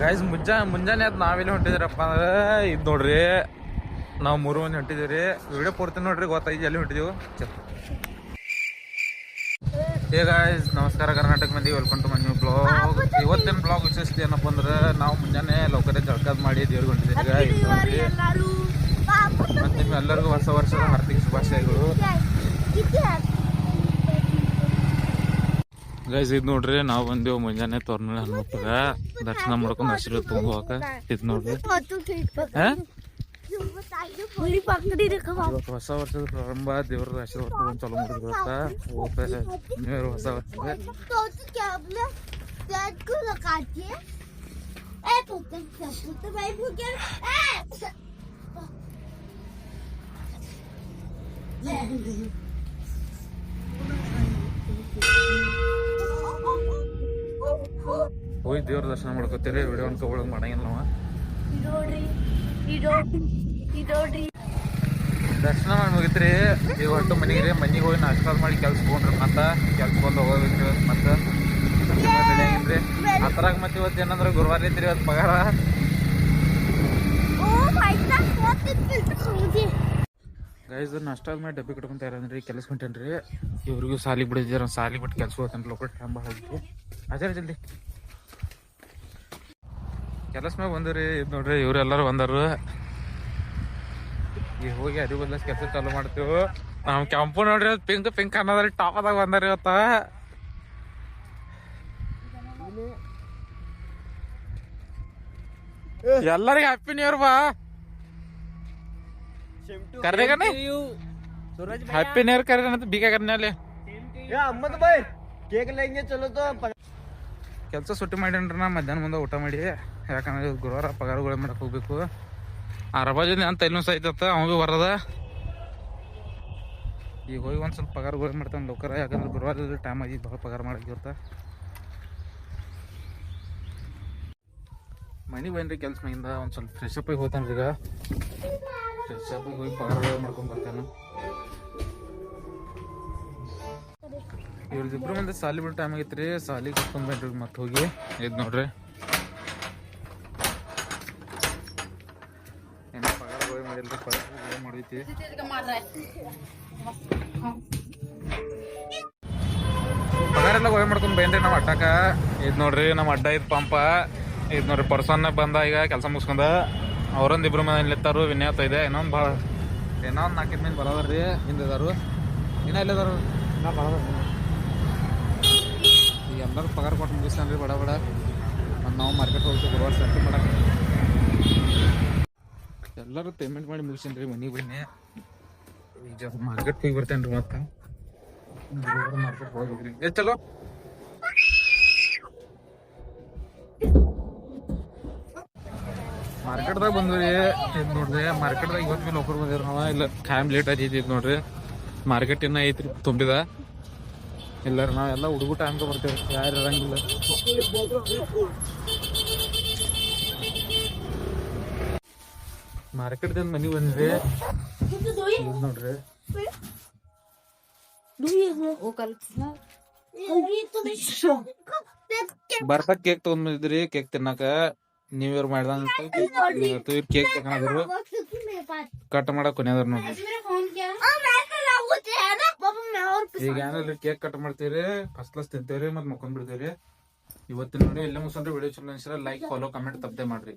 Guys ಮುಂಜಾ ಮುಂಜಾನೆ ಅದು ನಾವೆಲ್ಲಿ ಹೊಂಟಿದ್ರಪ್ಪ ಅಂದ್ರೆ ಇದು ನೋಡ್ರಿ. ನಾವು ಮೂರು ಮಂದಿ ಹೊಂಟಿದ್ದೀವಿ ವಿಡಿಯೋ ಪೂರ್ತಿ ನೋಡ್ರಿ ಗೊತ್ತಾಯ್ತು ಎಲ್ಲಿ ಹೊಂಟಿದ್ದೀವಿ ಹೇ ಗಾಯ್ಸ್ ನಮಸ್ಕಾರ ಕರ್ನಾಟಕ ಮಂದಿ. ವೆಲ್ಕಮ್ ಟು ಮನ್ಯೂ ಬ್ಲಾಗ್ ಇವತ್ತಿನ ಬ್ಲಾಗ್ ವಿಶೇಷತೆ ಏನಪ್ಪ ಅಂದ್ರೆ ನಾವು ಮುಂಜಾನೆ ಲೌಕರ್ಯ ಜಳಕಾದ್ ಮಾಡಿ ದೇವ್ರಿಗೆ ಹೊಂಟಿದ್ದೀವಿ ಮತ್ತೆ ನಿಮ್ಗೆ ಎಲ್ಲರಿಗೂ ಹೊಸ ವರ್ಷದ ಹಾರ್ದಿಕ ಶುಭಾಶಯಗಳು. ಗೈಸ್ ಇದು ನೋಡ್ರಿ, ನಾವು ಬಂದೇವು ಮುಂಜಾನೆ ತೋರ್ನ ಹನುಮಪ್ಪಗ ದರ್ಶನ ಮಾಡ್ಕೊಂಡು ಹಸಿರು ತುಂಬ ಹೋಗಕ ಇದು ನೋಡ್ರಿ. ಹಾ? ಇವತ್ತು ಹೊಸ ವರ್ಷದ ಪ್ರಾರಂಭ ದೇವ್ರ ಆಶೀರ್ವಾದ ತಗೊಂಡ್ ಚಾಲೂ ಮಾಡಿದ್ರು ಇವತ್ತ ನ್ಯೂ ಇಯರ್ ಹೊಸ ವರ್ಷದ? ಹೋಗಿ ದೇವ್ರ ದರ್ಶನ ಮಾಡ್ಕೋತೀರಿ ವಿಡಿಯೋ ಅನ್ಕೊಳಕ್ ಮಾಡಂಗಿಲ್ಲ ನಾವು. ದರ್ಶನ ಮಾಡಿ ಮುಗಿತ್ರಿ. ಹೊಟ್ಟು ಮನೆಗೆ ರೀ. ಮನೆಗೆ ಹೋಗಿ ನಾಷ್ಟ ಮಾಡಿ ಕೆಲ್ಸ ಹೋಗ್ರಿ ಮತ್ತ ಕೆಲ್ಸ ಬಂದು ಹೋಗೋದ್ರಿ ಮತ್ತೆ. ಆ ಥರ ಮತ್ತೆ ಇವತ್ತು ಏನಂದ್ರೆ ಗುರುವಾರ ಐತ್ರಿ ಇವತ್ತು ಪಗಾರ. ಗೈಸ್ ನಾಷ್ಟ ಆದ್ಮೇಲೆ ಡಬ್ಬಿ ಕಟ್ಕೊಂತ ಇರೋದ್ರಿ ಕೆಲಸ ಹೊಂಟೇನ್ರಿ. ಇವ್ರಿಗೂ ಸಾಲಿಗೆ ಬಿಡಿದಾರ ಸಾಲಿಗೆ ಬಿಟ್ಟು ಕೆಲಸ ಹೋಗ್ತಾನೆ ಲೋಕಲ್ ಟೈಮ್ ಭಾಳ ಅಜರ ಜಲ್ದಿ. ಕೆಲಸ ಮ್ಯಾಗ ಬಂದ್ರಿ ಇದು ನೋಡ್ರಿ ಇವರೆಲ್ಲರೂ ಬಂದರು ಈಗ ಹೋಗಿ ಅರಿವು ಬದಲಾಸ್ ಕೆಲಸ ಚಾಲೂ ಮಾಡ್ತೇವೆ. ನಾವು ಕೆಂಪು ನೋಡ್ರಿ ಪಿಂಕ್ ಪಿಂಕ್ ಅನ್ನೋದ್ರಿ ಟಾಪ್ ಅದಾಗ ಬಂದಾರ ಇವತ್ತ. ಎಲ್ಲರಿಗ ಹ್ಯಾಪಿ ನ್ಯೂ ಇಯರ್ ಬಾ. ಹ್ಯಾಪಿ ನ್ಯೂ ಇಯರ್ ಕರ್ದೇನ ಅಂತ ಬೀಗ ಕರ್ನಲ್ಲಿ ಕೆಲಸ ಸುಟ್ಟಿ ಮಾಡಿನ್ರಿ ನಾ ಮಧ್ಯಾಹ್ನ ಮುಂದೆ ಊಟ ಮಾಡಿ. ಯಾಕಂದ್ರೆ ಗುರುವಾರ ಪಗಾರಗಳು ಮಾಡಕ್ ಹೋಗ್ಬೇಕು. ಆ ರಬಾಜಿ ಅಂತ ಇನ್ನೂ ಸಹಿತ ಅವ ಭೀ ಬರದ. ಈಗ ಹೋಗಿ ಒಂದು ಸ್ವಲ್ಪ ಪಗಾರಗಳು ಮಾಡ್ತಾನೆ ಲೋಕರ ಯಾಕಂದ್ರೆ ಗುರುವಾರ ಟೈಮ್ ಆಗಿ ಭಾಳ ಪಗಾರ ಮಾಡಕ್ಕಿರ್ತ ಮನಿ ಬಂದ್ರಿ ಕೆಲ್ಸ ಮೈಯಿಂದ ಒಂದು ಸ್ವಲ್ಪ ಫ್ರೆಶ್ ಅಪ್ ಆಗಿ ಹೋಗ್ತಾನೆ ಈಗ. ಫ್ರೆಶ್ ಅಪ್ ಹೋಗಿ ಪಗಾರ ಮಾಡ್ಕೊಂಡ್ ಬರ್ತಾನೆ. ಇಬ್ರು ಮುಂದೆ ಸಾಲಿ ಬಿಟ್ಟು ಟೈಮ್ ಆಗೈತ್ರಿ ಸಾಲಿ ಕರ್ಕೊಂಡ್ ಮತ್ತೆ ಹೋಗಿ. ಇದ್ ನೋಡ್ರಿ. ಏನೋ ಗೋಳಿ ಮಾಡಿಲ್ರಿ ಗೋಳಿ ಮಾಡೈತಿ ಪಗಾರ ಎಲ್ಲ ಗೋಳಿ ಮಾಡ್ಕೊಂಡ್ ಬಂದ್ರಿ ನಾವ್ ಅಟ್ಟಾಕ ಇದ್ ನೋಡ್ರಿ ನಮ್ಮ ಅಡ್ಡ ಇದ್ ಪಂಪ. ಇದ್ ನೋಡ್ರಿ ಪರ್ಸನ್ ಬಂದ ಈಗ ಕೆಲಸ ಮುಗಿಸ್ಕೊಂಡ. ಅವ್ರೊಂದ್ ಇಬ್ರು ಮನೆ ನಿತ್ತಾರು ವಿನ್ಯಾತ ಇದೆ ಇನ್ನೊಂದ್ ಭಾಳ ಇನ್ನೊಂದ್ ನಾಲ್ಕೈದು ಮಂದಿ ಬರೋದ್ರಿ ಹಿಂದಿದಾರು ಇನ್ನ ಇಲ್ಲದಾರು ಈಗ ಎಲ್ಲರೂ ಪಗಾರ ಕೊಟ್ಟು ಮುಗಿಸ್ತಾನ್ರಿ ಬಡ ಬಡ. ಮತ್ತು ನಾವು ಮಾರ್ಕೆಟ್ ಹೋಗ್ತೀವಿ ಗುರುವಾರ ಬಡ ಮಾಡಕ್ಕೆ ಎಲ್ಲರೂ ಪೇಮೆಂಟ್ ಮಾಡಿ ಮುಗಿಸೇನ್ರಿ ಮನಿ ಬನ್ನಿ. ಈಗ ಮಾರ್ಕೆಟ್ ಹೋಗಿ ಬರ್ತೇನೆ ಮತ್ತೆ. ಮಾರ್ಕೆಟ್ ಏ, ಚಲೋ. ಮಾರ್ಕೆಟ್ದಾಗ ಬಂದ್ರಿ ಇದು ನೋಡ್ರಿ ಮಾರ್ಕೆಟ್ದಾಗ ಇವತ್ತು ಮೇಲೆ ಒಬ್ಬರು ಬಂದಿರ ನಾವು ಇಲ್ಲ ಖಾಯಂ ಲೇಟ್ ಆಗಿ ಇದು ನೋಡ್ರಿ. ಮಾರ್ಕೆಟ್ ಇನ್ನ ಐತ್ರಿ, ತುಂಬಿದ. ಎಲ್ಲರೂ ನಾವೆಲ್ಲ ಹುಡುಗು ಟೈಮ್ಗೆ ಬರ್ತೇವೆ ಯಾರು ಇರಂಗಿಲ್ಲ. ಮಾರ್ಕೆಟ್ದಿಂದ ಮನೆಗೆ ಬಂದ್ರಿ ನೋಡ್ರಿ. ಬರ್ತಾ ಕೇಕ್ ತಗೊಂಡ್ಬಂದಿದ್ರಿ ಕೇಕ್ ತಿನ್ನಾಕ. ನ್ಯೂ ಇಯರ್ ಮಾಡ್ದಂಗ ಇವ್ರು ಕೇಕ್ ತಗೊಂಡಿದ್ರು ಕಟ್ ಮಾಡಕ್ ಕೊನೆಯದ್ರ ನೋಡ್ರಿ. ಈಗ ಏನಾದ್ರು ಕೇಕ್ ಕಟ್ ಮಾಡ್ತೀವ್ರಿ ಫಸ್ಟ್ ಕ್ಲಾಸ್ ತಿಂತೇವ್ರಿ ಮತ್ ಮಕ್ಕೊಂಡ್ ಬಿಡ್ತೇವ್ರಿ. ಇವತ್ತಿನ ನೋಡಿ ಎಲ್ಲ ಮುಸ್ಕೊಂಡ್ರೆ ವಿಡಿಯೋ ಚಲೋ ಅನ್ಸಿರ ಲೈಕ್ ಫಾಲೋ ಕಮೆಂಟ್ ತಪ್ಪದೆ ಮಾಡ್ರಿ.